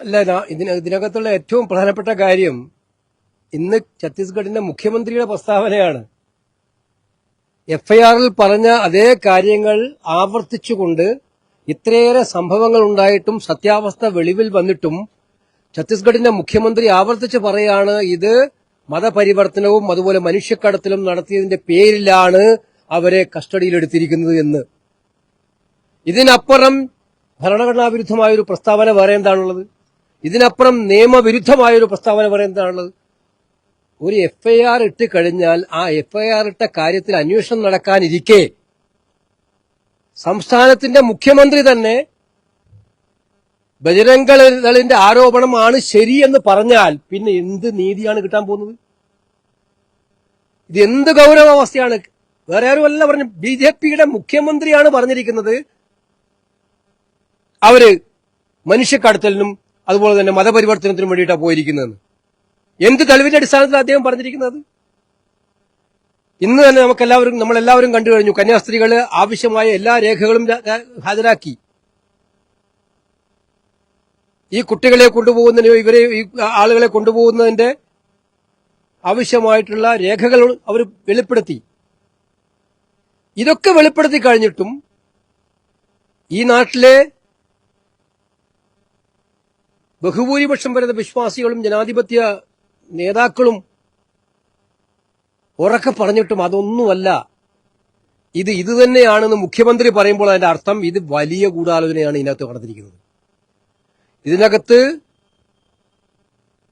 അല്ല ഇതിന ഇതിനകത്തുള്ള ഏറ്റവും പ്രധാനപ്പെട്ട കാര്യം ഇന്ന് ഛത്തീസ്ഗഡിന്റെ മുഖ്യമന്ത്രിയുടെ പ്രസ്താവനയാണ്. എഫ്ഐആറിൽ പറഞ്ഞ അതേ കാര്യങ്ങൾ ആവർത്തിച്ചുകൊണ്ട് ഇത്രയേറെ സംഭവങ്ങൾ ഉണ്ടായിട്ടും സത്യാവസ്ഥ വെളിവിൽ വന്നിട്ടും ഛത്തീസ്ഗഡിന്റെ മുഖ്യമന്ത്രി ആവർത്തിച്ച് പറയാണ് ഇത് മതപരിവർത്തനവും അതുപോലെ മനുഷ്യക്കടത്തിലും നടത്തിയതിന്റെ പേരിലാണ് അവരെ കസ്റ്റഡിയിലെടുത്തിരിക്കുന്നത് എന്ന്. ഇതിനപ്പുറം ഭരണഘടനാ വിരുദ്ധമായ ഒരു പ്രസ്താവന വേറെ എന്താണുള്ളത്? ഇതിനപ്പുറം നിയമവിരുദ്ധമായ ഒരു പ്രസ്താവന വേറെ എന്താണുള്ളത്? ഒരു എഫ്ഐആർ ഇട്ട് കഴിഞ്ഞാൽ ആ എഫ്ഐആർ ഇട്ട കാര്യത്തിൽ അന്വേഷണം നടക്കാനിരിക്കെ. സംസ്ഥാനത്തിന്റെ മുഖ്യമന്ത്രി തന്നെ ബജരംഗളിന്റെ ആരോപണമാണ് ശരിയെന്ന് പറഞ്ഞാൽ പിന്നെ എന്ത് നീതിയാണ് കിട്ടാൻ പോകുന്നത്? ഇത് എന്ത് ഗൗരവാവസ്ഥയാണ്? വേറെ ആരുമല്ല പറഞ്ഞു ബി ജെ പിയുടെ മുഖ്യമന്ത്രിയാണ് പറഞ്ഞിരിക്കുന്നത്. അവർ മനുഷ്യക്കടത്തലിനും അതുപോലെ തന്നെ മതപരിവർത്തനത്തിനും വേണ്ടിയിട്ടാണ് പോയിരിക്കുന്നതെന്ന്. എന്ത് തെളിവിന്റെ അടിസ്ഥാനത്തിൽ അദ്ദേഹം പറഞ്ഞിരിക്കുന്നത്? ഇന്ന് തന്നെ നമുക്കെല്ലാവരും നമ്മളെല്ലാവരും കണ്ടു കഴിഞ്ഞു. കന്യാസ്ത്രീകൾ ആവശ്യമായ എല്ലാ രേഖകളും ഹാജരാക്കി. ഈ കുട്ടികളെ കൊണ്ടുപോകുന്നതിന് ഇവരെ ഈ ആളുകളെ കൊണ്ടുപോകുന്നതിന്റെ ആവശ്യമായിട്ടുള്ള രേഖകൾ അവർ വെളിപ്പെടുത്തി. ഇതൊക്കെ വെളിപ്പെടുത്തി കഴിഞ്ഞിട്ടും ഈ നാട്ടിലെ ബഹുഭൂരിപക്ഷം വരുന്ന വിശ്വാസികളും ജനാധിപത്യ നേതാക്കളും ഉറക്കെ പറഞ്ഞിട്ടും അതൊന്നുമല്ല. ഇത് ഇത് തന്നെയാണെന്ന് മുഖ്യമന്ത്രി പറയുമ്പോൾ അതിന്റെ അർത്ഥം ഇത് വലിയ ഗൂഢാലോചനയാണ് ഇതിനകത്ത് നടന്നിരിക്കുന്നത്. ഇതിനകത്ത്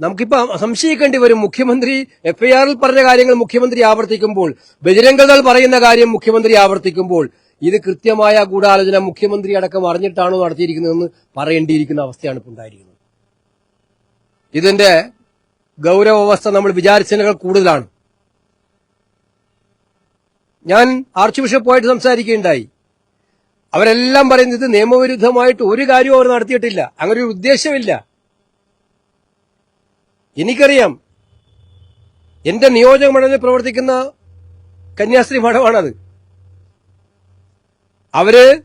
നമുക്കിപ്പോ സംശയിക്കേണ്ടി വരും. മുഖ്യമന്ത്രി എഫ്ഐആറിൽ പറഞ്ഞ കാര്യങ്ങൾ മുഖ്യമന്ത്രി ആവർത്തിക്കുമ്പോൾ ബജരംഗദൾ പറയുന്ന കാര്യം മുഖ്യമന്ത്രി ആവർത്തിക്കുമ്പോൾ ഇത് കൃത്യമായ ഗൂഢാലോചന മുഖ്യമന്ത്രി അടക്കം അറിഞ്ഞിട്ടാണോ നടത്തിയിരിക്കുന്നതെന്ന് പറയേണ്ടിയിരിക്കുന്ന അവസ്ഥയാണ് ഇപ്പോൾ ഉണ്ടായിരിക്കുന്നത്. ഇതിന്റെ ഗൗരവാവസ്ഥ നമ്മൾ വിചാരിച്ചതിനേക്കാൾ കൂടുതലാണ്. ഞാൻ ആർച്ച് ബിഷപ്പുമായിട്ട് സംസാരിക്കുകയുണ്ടായി. അവരെല്ലാം പറയുന്നത് നിയമവിരുദ്ധമായിട്ട് ഒരു കാര്യവും അവർ നടത്തിയിട്ടില്ല. അങ്ങനെ ഒരു ഉദ്ദേശമില്ല. എനിക്കറിയാം എന്റെ നിയോജക മണ്ഡലത്തിൽ പ്രവർത്തിക്കുന്ന കന്യാസ്ത്രീ മഠമാണത്. അവർ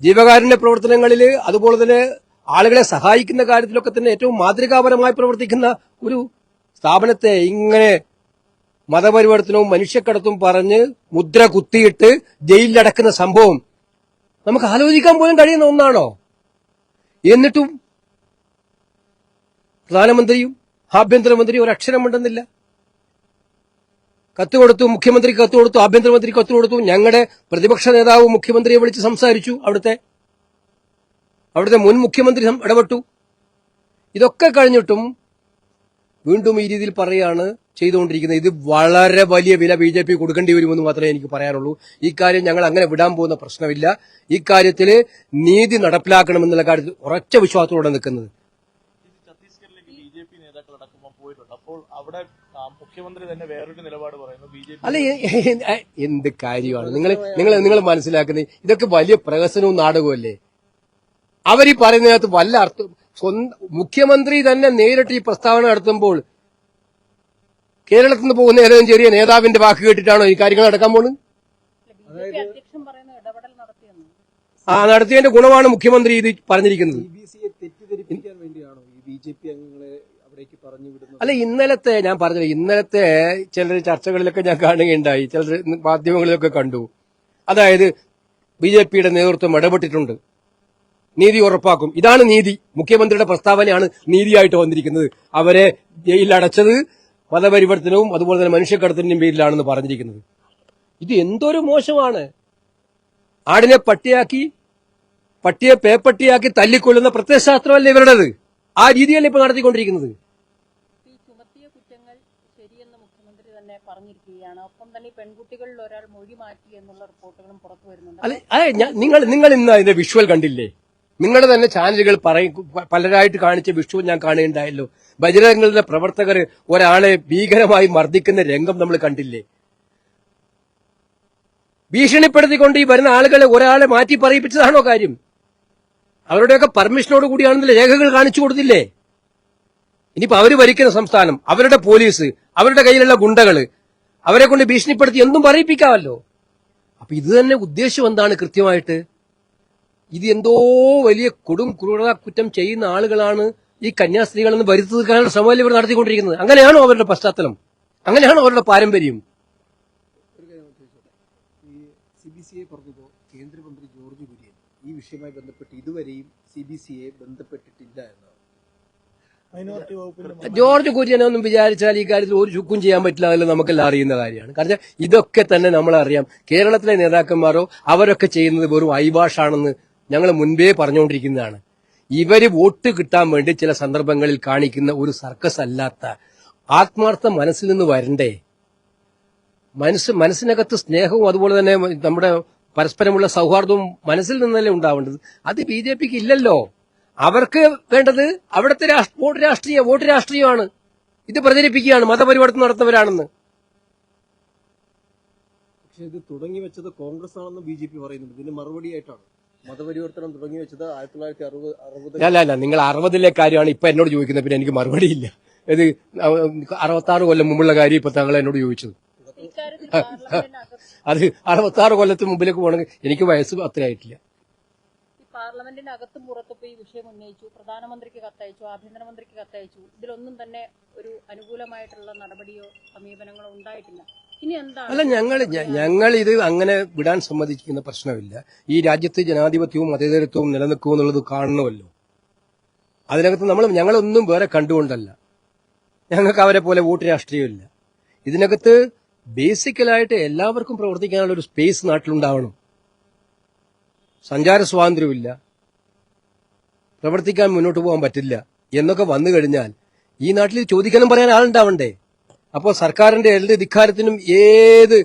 ജീവകാരുണ്യ പ്രവർത്തനങ്ങളിൽ അതുപോലെ തന്നെ ആളുകളെ സഹായിക്കുന്ന കാര്യത്തിലൊക്കെ തന്നെ ഏറ്റവും മാതൃകാപരമായി പ്രവർത്തിക്കുന്ന ഒരു സ്ഥാപനത്തെ ഇങ്ങനെ മതപരിവർത്തനവും മനുഷ്യക്കടത്തും പറഞ്ഞ് മുദ്ര കുത്തിയിട്ട് ജയിലിലടക്കുന്ന സംഭവം നമുക്ക് ആലോചിക്കാൻ പോലും കഴിയുന്ന ഒന്നാണോ? എന്നിട്ടും പ്രധാനമന്ത്രിയും ആഭ്യന്തരമന്ത്രിയും അക്ഷരം ഉണ്ടെന്നില്ല കത്ത് കൊടുത്തു മുഖ്യമന്ത്രി കത്ത് കൊടുത്തു ആഭ്യന്തരമന്ത്രി കത്ത് ഞങ്ങളുടെ പ്രതിപക്ഷ നേതാവ് മുഖ്യമന്ത്രിയെ വിളിച്ച് സംസാരിച്ചു അവിടുത്തെ അവിടുത്തെ മുൻ മുഖ്യമന്ത്രി ഇടപെട്ടു. ഇതൊക്കെ കഴിഞ്ഞിട്ടും വീണ്ടും ഈ രീതിയിൽ പറയാണ് ചെയ്തുകൊണ്ടിരിക്കുന്നത്. ഇത് വളരെ വലിയ വില ബി ജെ പി കൊടുക്കേണ്ടി വരുമെന്ന് മാത്രമേ എനിക്ക് പറയാനുള്ളൂ. ഈ കാര്യം ഞങ്ങൾ അങ്ങനെ വിടാൻ പോകുന്ന പ്രശ്നമില്ല. ഈ കാര്യത്തിൽ നീതി നടപ്പിലാക്കണമെന്നുള്ള കാര്യത്തിൽ ഉറച്ച വിശ്വാസത്തോടെ നിൽക്കുന്നത്. മുഖ്യമന്ത്രി തന്നെ വേറൊരു നിലപാട് പറയുന്നു. അല്ല എന്ത് കാര്യമാണ്? നിങ്ങൾ നിങ്ങൾ നിങ്ങൾ മനസ്സിലാക്കുന്നത് ഇതൊക്കെ വലിയ പ്രഹസനവും നാടകവും അവരീ പറയുന്നതിനകത്ത് വല്ല അർത്ഥം സ്വന്തം മുഖ്യമന്ത്രി തന്നെ നേരിട്ട് ഈ പ്രസ്താവന നടത്തുമ്പോൾ കേരളത്തിൽ നിന്ന് പോകുന്ന ഏതെങ്കിലും ചെറിയ നേതാവിന്റെ വാക്ക് കേട്ടിട്ടാണോ ഈ കാര്യങ്ങൾ നടക്കാൻ പോകുന്നത് ആ നടത്തിയതിന്റെ ഗുണമാണ് മുഖ്യമന്ത്രി ഇത് പറഞ്ഞിരിക്കുന്നത്. അല്ല ഇന്നലത്തെ ഞാൻ പറഞ്ഞത് ഇന്നലത്തെ ചില ചർച്ചകളിലൊക്കെ ഞാൻ കാണുകയുണ്ടായി. ചില മാധ്യമങ്ങളിലൊക്കെ കണ്ടു. അതായത് ബി ജെ പിയുടെ നേതൃത്വം ഇടപെട്ടിട്ടുണ്ട്. നീതി ഉറപ്പാക്കും. ഇതാണ് നീതി. മുഖ്യമന്ത്രിയുടെ പ്രസ്താവനയാണ് നീതിയായിട്ട് വന്നിരിക്കുന്നത്. അവരെ ജയിലിലടച്ചത് മതപരിവർത്തനവും അതുപോലെ തന്നെ മനുഷ്യക്കടത്തിന്റെയും പേരിലാണെന്ന് പറഞ്ഞിരിക്കുന്നത്. ഇത് എന്തൊരു മോശമാണ്. ആടിനെ പട്ടിയാക്കി പട്ടിയെ പേപ്പട്ടിയാക്കി തല്ലിക്കൊല്ലുന്ന പ്രത്യയശാസ്ത്രമല്ല ഇവരുടേത്? ആ രീതിയല്ല ഇപ്പൊ നടത്തിക്കൊണ്ടിരിക്കുന്നത്. അല്ലെ അതെ നിങ്ങൾ നിങ്ങൾ ഇന്ന് അതിന്റെ വിഷ്വൽ കണ്ടില്ലേ? നിങ്ങളുടെ തന്നെ ചാനലുകൾ പറയും പലരായിട്ട് കാണിച്ച വിഷു ഞാൻ കാണുകയുണ്ടായല്ലോ. ബജരംഗങ്ങളുടെ പ്രവർത്തകർ ഒരാളെ ഭീകരമായി മർദ്ദിക്കുന്ന രംഗം നമ്മൾ കണ്ടില്ലേ? ഭീഷണിപ്പെടുത്തിക്കൊണ്ട് ഈ വരുന്ന ആളുകളെ ഒരാളെ മാറ്റി പറയിപ്പിച്ചതാണോ കാര്യം? അവരുടെയൊക്കെ പെർമിഷനോട് കൂടിയാണെന്നില്ല രേഖകൾ കാണിച്ചു കൊടുത്തില്ലേ? ഇനിയിപ്പോ അവർ ഭരിക്കുന്ന സംസ്ഥാനം അവരുടെ പോലീസ് അവരുടെ കയ്യിലുള്ള ഗുണ്ടകൾ അവരെ കൊണ്ട് ഭീഷണിപ്പെടുത്തി എന്തും പറയിപ്പിക്കാമല്ലോ. അപ്പൊ ഇത് തന്നെ ഉദ്ദേശം എന്താണ് കൃത്യമായിട്ട്? ഇത് എന്തോ വലിയ കൊടും ക്രൂരത കുറ്റം ചെയ്യുന്ന ആളുകളാണ് ഈ കന്യാസ്ത്രീകളെന്ന് വരുത്തി തീർക്കാനുള്ള ശ്രമമല്ല ഇവർ നടത്തിക്കൊണ്ടിരിക്കുന്നത്? അങ്ങനെയാണോ അവരുടെ പശ്ചാത്തലം? അങ്ങനെയാണോ അവരുടെ പാരമ്പര്യം? സി ബി പറഞ്ഞപ്പോൾ കേന്ദ്രമന്ത്രി ജോർജ് കുര്യൻ ഈ വിഷയവുമായി ബന്ധപ്പെട്ട് ഇതുവരെയും സി ബി സിയെ ബന്ധപ്പെട്ടിട്ടില്ല എന്നാണ് ജോർജ് വകുപ്പിന്റെ ഒന്നും കുര്യനൊന്നും വിചാരിച്ചാൽ ഈ കാര്യത്തിൽ ഒരു ചുക്കും ചെയ്യാൻ പറ്റില്ല അതല്ല നമുക്കെല്ലാം അറിയുന്ന കാര്യമാണ്. കാരണം ഇതൊക്കെ തന്നെ നമ്മളറിയാം. കേരളത്തിലെ നേതാക്കന്മാരോ അവരൊക്കെ ചെയ്യുന്നത് വെറും ഐവാഷാണെന്ന് ഞങ്ങൾ മുൻപേ പറഞ്ഞുകൊണ്ടിരിക്കുന്നതാണ്. ഇവർ വോട്ട് കിട്ടാൻ വേണ്ടി ചില സന്ദർഭങ്ങളിൽ കാണിക്കുന്ന ഒരു സർക്കസ് അല്ലാത്ത ആത്മാർത്ഥ മനസ്സിൽ നിന്ന് വരണ്ടേ? മനസ്സ് മനസ്സിനകത്ത് സ്നേഹവും അതുപോലെ തന്നെ നമ്മുടെ പരസ്പരമുള്ള സൗഹാർദ്ദവും മനസ്സിൽ നിന്നല്ലേ ഉണ്ടാവേണ്ടത്? അത് ബി ജെ പിക്ക് ഇല്ലല്ലോ. അവർക്ക് വേണ്ടത് അവിടുത്തെ വോട്ട് രാഷ്ട്രീയ വോട്ട് രാഷ്ട്രീയമാണ്. ഇത് പ്രചരിപ്പിക്കുകയാണ് മതപരിവർത്തനം നടത്തുന്നവരാണെന്ന്. പക്ഷെ ഇത് തുടങ്ങി വെച്ചത് കോൺഗ്രസ് ആണെന്ന് ബി ജെ പി പറയുന്നുണ്ട്. ഇതിന് മറുപടിയായിട്ടാണ്. മതപരിവർത്തനം തുടങ്ങി വെച്ചത് ആയിരത്തി തൊള്ളായിരത്തി അറുപത് അറുപത് അല്ല അല്ല നിങ്ങൾ അറുപതിലെ കാര്യമാണ് ഇപ്പൊ എന്നോട് ചോദിക്കുന്നത് പിന്നെ എനിക്ക് മറുപടി ഇല്ല ഇത് അറുപത്തി ആറ് കൊല്ലം മുമ്പുള്ള കാര്യം ഇപ്പൊ താങ്കൾ എന്നോട് ചോദിച്ചത്. അത് അറുപത്തി ആറ് കൊല്ലത്തിന് മുമ്പിലേക്ക് പോകണമെങ്കിൽ എനിക്ക് വയസ്സ് അത്രയായിട്ടില്ല ഈ പാർലമെന്റിനകത്തും പുറത്തും ഈ വിഷയം ഉന്നയിച്ചു പ്രധാനമന്ത്രിക്ക് കത്തയച്ചു ആഭ്യന്തരമന്ത്രിക്ക് കത്തയച്ചു. ഇതിലൊന്നും തന്നെ ഒരു അനുകൂലമായിട്ടുള്ള നടപടിയോ സമീപനങ്ങളോ ഉണ്ടായിട്ടില്ല. അല്ല ഞങ്ങൾ ഞങ്ങൾ ഇത് അങ്ങനെ വിടാൻ സമ്മതിക്കുന്ന പ്രശ്നമില്ല. ഈ രാജ്യത്ത് ജനാധിപത്യവും മതേതരത്വവും നിലനിൽക്കും എന്നുള്ളത് കാണണമല്ലോ. അതിനകത്ത് നമ്മൾ ഞങ്ങളൊന്നും വേറെ കണ്ടുകൊണ്ടല്ല. ഞങ്ങൾക്ക് അവരെ പോലെ വോട്ട് രാഷ്ട്രീയമില്ല. ഇതിനകത്ത് ബേസിക്കലായിട്ട് എല്ലാവർക്കും പ്രവർത്തിക്കാനുള്ള ഒരു സ്പേസ് നാട്ടിലുണ്ടാവണം. സഞ്ചാര സ്വാതന്ത്ര്യമില്ല. പ്രവർത്തിക്കാൻ മുന്നോട്ട് പോകാൻ പറ്റില്ല. എന്നൊക്കെ വന്നു കഴിഞ്ഞാൽ ഈ നാട്ടിൽ ചോദിക്കാനും പറയാൻ ആളുണ്ടാവണ്ടേ? അപ്പോൾ സർക്കാരിന്റെ ഏത് ധിക്കാരത്തിനും ഏത്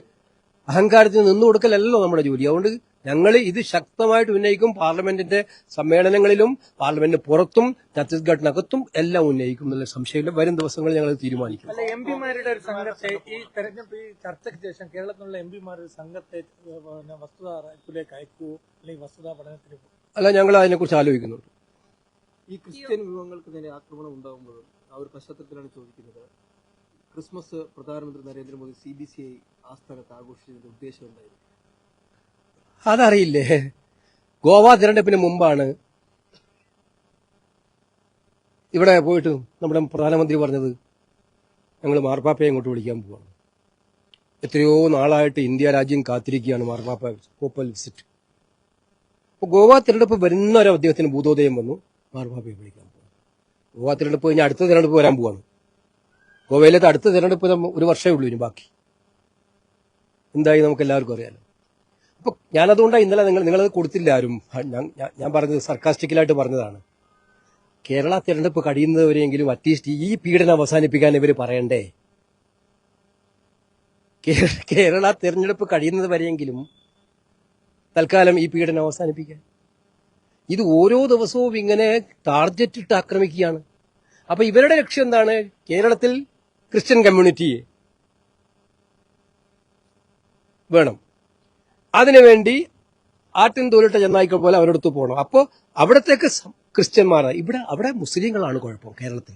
അഹങ്കാരത്തിനും നിന്നു കൊടുക്കലല്ലോ നമ്മുടെ ജോലി. അതുകൊണ്ട് ഞങ്ങൾ ഇത് ശക്തമായിട്ട് ഉന്നയിക്കും പാർലമെന്റിന്റെ സമ്മേളനങ്ങളിലും പാർലമെന്റിന് പുറത്തും ഛത്തീസ്ഗഡിനകത്തും എല്ലാം ഉന്നയിക്കും എന്നുള്ള സംശയമില്ല. വരും ദിവസങ്ങളിൽ ഞങ്ങൾ തീരുമാനിക്കും. അല്ല എം പിമാരുടെ ഒരു സംഘത്തെ ഈ തെരഞ്ഞെടുപ്പ് ഈ ചർച്ചയ്ക്ക് ശേഷം കേരളത്തിലുള്ള എം പിമാരുടെ സംഘത്തെ പിന്നെ അയക്കുവോ അല്ലെങ്കിൽ വസ്തുതാ പഠനത്തിന് അല്ല ഞങ്ങൾ അതിനെക്കുറിച്ച് ആലോചിക്കുന്നുണ്ട്. ഈ ക്രിസ്ത്യൻ വിഭവങ്ങൾക്ക് നേരെ ആക്രമണം ഉണ്ടാകുമ്പോഴും ആ ഒരു പശ്ചാത്തലത്തിലാണ് ചോദിക്കുന്നത്. ക്രിസ്മസ് പ്രധാനമന്ത്രി Narendra Modi C B C I ആസ്ഥാനത്ത് ആഘോഷിച്ചതിന്റെ ഉദ്ദേശം എന്തായിരുന്നു? അതറിയില്ലേ. ഗോവ തിരഞ്ഞെടുപ്പിന് മുമ്പാണ് ഇവിടെ പോയിട്ട് നമ്മുടെ പ്രധാനമന്ത്രി പറഞ്ഞത് ഞങ്ങൾ മാർപ്പാപ്പയെ ഇങ്ങോട്ട് വിളിക്കാൻ പോവാണ്. എത്രയോ നാളായിട്ട് ഇന്ത്യ രാജ്യം കാത്തിരിക്കുകയാണ് മാർപ്പാപ്പ കോപ്പൽ വിസിറ്റ്. അപ്പോൾ ഗോവ തിരഞ്ഞെടുപ്പ് വരുന്ന അദ്ദേഹത്തിന് ഭൂതോദയം വന്നു. മാർപ്പാപ്പയെ വിളിക്കാൻ പോവാണ്. ഗോവ തിരഞ്ഞെടുപ്പ് കഴിഞ്ഞ് അടുത്ത തിരഞ്ഞെടുപ്പ് വരാൻ പോവാണ്. ഗോവയിലത്തെ അടുത്ത തിരഞ്ഞെടുപ്പ് ഒരു വർഷമേ ഉള്ളൂ ഇനി ബാക്കി. എന്തായി നമുക്ക് എല്ലാവർക്കും അറിയാലോ. അപ്പൊ ഞാനതുകൊണ്ടാണ് ഇന്നലെ നിങ്ങൾ നിങ്ങളത് കൊടുത്തില്ല ആരും. ഞാൻ- പറഞ്ഞത് സർക്കാസ്റ്റിക്കലായിട്ട് പറഞ്ഞതാണ്. കേരള തിരഞ്ഞെടുപ്പ് കഴിയുന്നവരെങ്കിലും അറ്റ്ലീസ്റ്റ് ഈ പീഡനം അവസാനിപ്പിക്കാൻ ഇവർ പറയണ്ടേ? കേരള തിരഞ്ഞെടുപ്പ് കഴിയുന്നത് വരെയെങ്കിലും തൽക്കാലം ഈ പീഡനം അവസാനിപ്പിക്കാൻ. ഇത് ഓരോ ദിവസവും ഇങ്ങനെ ടാർഗറ്റ് ഇട്ട് ആക്രമിക്കുകയാണ്. അപ്പൊ ഇവരുടെ ലക്ഷ്യം എന്താണ്? കേരളത്തിൽ ക്രിസ്ത്യൻ കമ്മ്യൂണിറ്റിയെ വേണം. അതിനുവേണ്ടി ആട്ടിൻ തോലിട്ട ചെന്നായിക്കൾ പോലെ അവരടുത്ത് പോകണം. അപ്പോൾ അവിടത്തേക്ക് ക്രിസ്ത്യന്മാർ ഇവിടെ അവിടെ മുസ്ലിങ്ങളാണ് കുഴപ്പം കേരളത്തിൽ.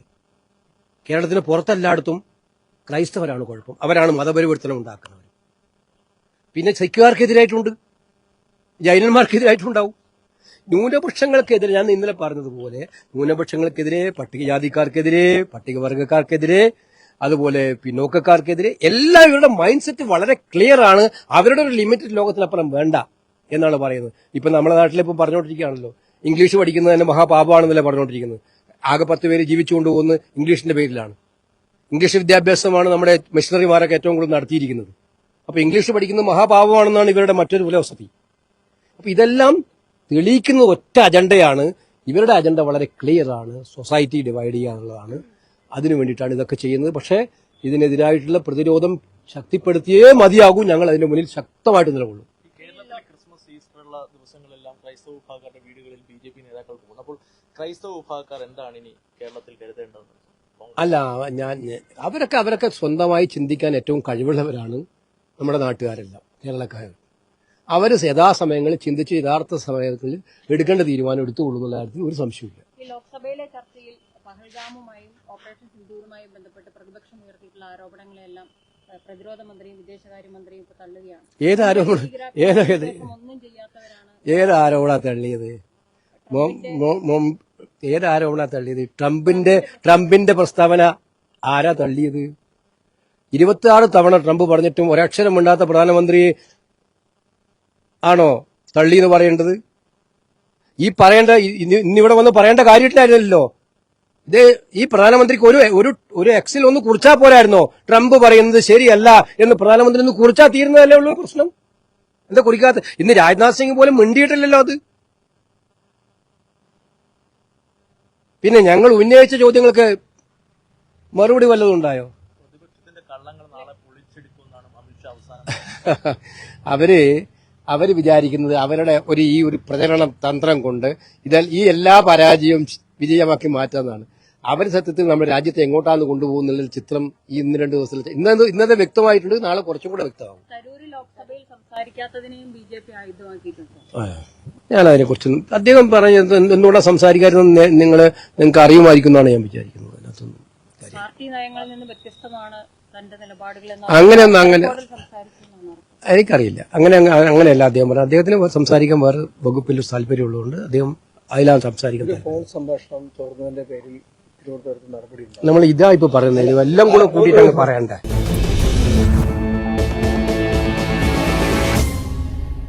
കേരളത്തിന് പുറത്തെല്ലായിടത്തും ക്രൈസ്തവരാണ് കുഴപ്പം. അവരാണ് മതപരിവർത്തനം ഉണ്ടാക്കുന്നവർ. പിന്നെ സിഖുകാർക്കെതിരായിട്ടുണ്ട് ജൈനന്മാർക്കെതിരായിട്ടുണ്ടാവും. ന്യൂനപക്ഷങ്ങൾക്കെതിരെ ഞാൻ ഇന്നലെ പറഞ്ഞതുപോലെ ന്യൂനപക്ഷങ്ങൾക്കെതിരെ പട്ടികജാതിക്കാർക്കെതിരെ പട്ടികവർഗക്കാർക്കെതിരെ അതുപോലെ പിന്നോക്കക്കാർക്കെതിരെ എല്ലാവരുടെ മൈൻഡ് സെറ്റ് വളരെ ക്ലിയർ ആണ്. അവരുടെ ഒരു ലിമിറ്റഡ് ലോകത്തിനപ്പുറം വേണ്ട എന്നാണ് പറയുന്നത്. ഇപ്പൊ നമ്മുടെ നാട്ടിൽ ഇപ്പം പറഞ്ഞുകൊണ്ടിരിക്കുകയാണല്ലോ ഇംഗ്ലീഷ് പഠിക്കുന്നത് തന്നെ മഹാപാപമാണെന്നല്ലേ പറഞ്ഞുകൊണ്ടിരിക്കുന്നത് ആകെ പത്ത് പേര് ജീവിച്ചുകൊണ്ട് പോകുന്നത് ഇംഗ്ലീഷിന്റെ പേരിലാണ്. ഇംഗ്ലീഷ് വിദ്യാഭ്യാസമാണ് നമ്മുടെ മിഷണറിമാരൊക്കെ ഏറ്റവും കൂടുതൽ നടത്തിയിരിക്കുന്നത്. അപ്പൊ ഇംഗ്ലീഷ് പഠിക്കുന്നത് മഹാപാപമാണെന്നാണ് ഇവരുടെ മറ്റൊരു ഫിലോസഫി അപ്പൊ ഇതെല്ലാം തെളിയിക്കുന്ന ഒറ്റ അജണ്ടയാണ് ഇവരുടെ അജണ്ട വളരെ ക്ലിയർ ആണ്. സൊസൈറ്റി ഡിവൈഡ് ചെയ്യാനുള്ളതാണ്. അതിനു വേണ്ടിയിട്ടാണ് ഇതൊക്കെ ചെയ്യുന്നത്. പക്ഷേ ഇതിനെതിരായിട്ടുള്ള പ്രതിരോധം ശക്തിപ്പെടുത്തിയേ മതിയാകൂ. ഞങ്ങൾ അതിന്റെ മുന്നിൽ ശക്തമായിട്ട് നിലകൊള്ളും. ക്രിസ്മസ് ഈസ്റ്റർ ഉള്ള ദിവസങ്ങളെല്ലാം ക്രൈസ്തവ വിഭാഗക്കാരുടെ വീടുകളിൽ ബി ജെ പി നേതാക്കൾ പോകുന്നു അപ്പോൾ ക്രൈസ്തവ വിഭാഗക്കാർ എന്താണ് ഇനി കേരളത്തിൽ കരുതേണ്ടത് അല്ല ഞാൻ അവരൊക്കെ അവരൊക്കെ സ്വന്തമായി ചിന്തിക്കാൻ ഏറ്റവും കഴിവുള്ളവരാണ് നമ്മുടെ നാട്ടുകാരെല്ലാം കേരളക്കാർ. അവർ യഥാസമയങ്ങളിൽ ചിന്തിച്ച് യഥാർത്ഥ സമയങ്ങളിൽ എടുക്കേണ്ട തീരുമാനം എടുത്തുകൊള്ളുന്ന കാര്യത്തിൽ ഒരു സംശയമില്ല ഈ ലോക്സഭയിലെ ചർച്ചയിൽ പഹൽഗാമുമായും ഓപ്പറേഷൻ സിന്ധൂറുമായും ബന്ധപ്പെട്ട് പ്രതിപക്ഷം ഉയർത്തിയിട്ടുള്ള ആരോപണങ്ങളെല്ലാം പ്രതിരോധ മന്ത്രിയും വിദേശകാര്യമന്ത്രിയും ഇപ്പൊ തള്ളുകയാണ്. ഏത് ആരോപണം ഏത് ഏത് ഒന്നും ചെയ്യാത്തവരാണ് ഏത് ആരോപണ തള്ളിയത്? മൊ- മൊ- മൊ- ഏത് ആരോപണ തള്ളിയത്? ട്രംപിന്റെ ട്രംപിന്റെ പ്രസ്താവന ആരാ തള്ളിയത്? ഇരുപത്തിയാറ് തവണ ട്രംപ് പറഞ്ഞിട്ടും ഒരക്ഷരം മിണ്ടാത്ത പ്രധാനമന്ത്രി ആണോ തള്ളി എന്ന് പറയേണ്ടത്? ഈ പറയേണ്ട ഇന്നിവിടെ വന്ന് പറയേണ്ട കാര്യമില്ലായിരുന്നല്ലോ. ഇത് ഈ പ്രധാനമന്ത്രിക്ക് ഒരു ഒരു ഒരു എക്സിൽ ഒന്ന് കുറിച്ചാൽ പോരായിരുന്നോ? ട്രംപ് പറയുന്നത് ശരിയല്ല എന്ന് പ്രധാനമന്ത്രി ഒന്ന് കുറിച്ചാൽ തീരുന്നതല്ലേ ഉള്ളൂ പ്രശ്നം? എന്താ കുറിക്കാത്ത ഇന്ന് രാജ്നാഥ് സിംഗ് പോലും മിണ്ടിയിട്ടില്ലല്ലോ അത്. പിന്നെ ഞങ്ങൾ ഉന്നയിച്ച ചോദ്യങ്ങൾക്ക് മറുപടി വല്ലതും ഉണ്ടായോ? അവർ അവർ വിചാരിക്കുന്നത് അവരുടെ ഒരു ഈ ഒരു പ്രചരണ തന്ത്രം കൊണ്ട് ഇതാൽ ഈ എല്ലാ പരാജയവും വിജയമാക്കി മാറ്റാന്നാണ് അവർ സത്യത്തിൽ നമ്മുടെ രാജ്യത്തെ എങ്ങോട്ടാണ് കൊണ്ടുപോകുന്ന ചിത്രം ഈ ഇന്ന് രണ്ട് ദിവസത്തിൽ ഇന്നത് ഇന്നത്തെ വ്യക്തമായിട്ടുണ്ട്. നാളെ കുറച്ചും കൂടെ വ്യക്തമാകും ഞാൻ അതിനെക്കുറിച്ച് അദ്ദേഹം പറഞ്ഞത് എന്നോട് സംസാരിക്കാതെ നിങ്ങൾ നിങ്ങൾക്ക് അറിയുമായിരിക്കുന്നതാണ് ഞാൻ വിചാരിക്കുന്നത്. അതിനകത്തൊന്നും അങ്ങനെ പാർട്ടി നയങ്ങളിൽ നിന്ന് വ്യത്യസ്തമാണ് തന്റെ നിലപാടുകൾ അങ്ങനെയൊന്നും അങ്ങനെ എനിക്കറിയില്ല. അങ്ങനെ അങ്ങ- അങ്ങനെയല്ല അദ്ദേഹം പറഞ്ഞു അദ്ദേഹത്തിന് സംസാരിക്കാൻ വേറെ വകുപ്പിൽ താല്പര്യമുള്ളതുകൊണ്ട് അദ്ദേഹം അതിലാണ് സംസാരിക്കുന്നത്. ഫോൺ സംഭാഷണം തുറന്നതിന്റെ പേരിൽ നമ്മൾ ഇതാ ഇപ്പൊ പറയുന്നത്. എല്ലാം കൂടെ കൂട്ടിയിട്ടാണ് പറയണ്ടേ?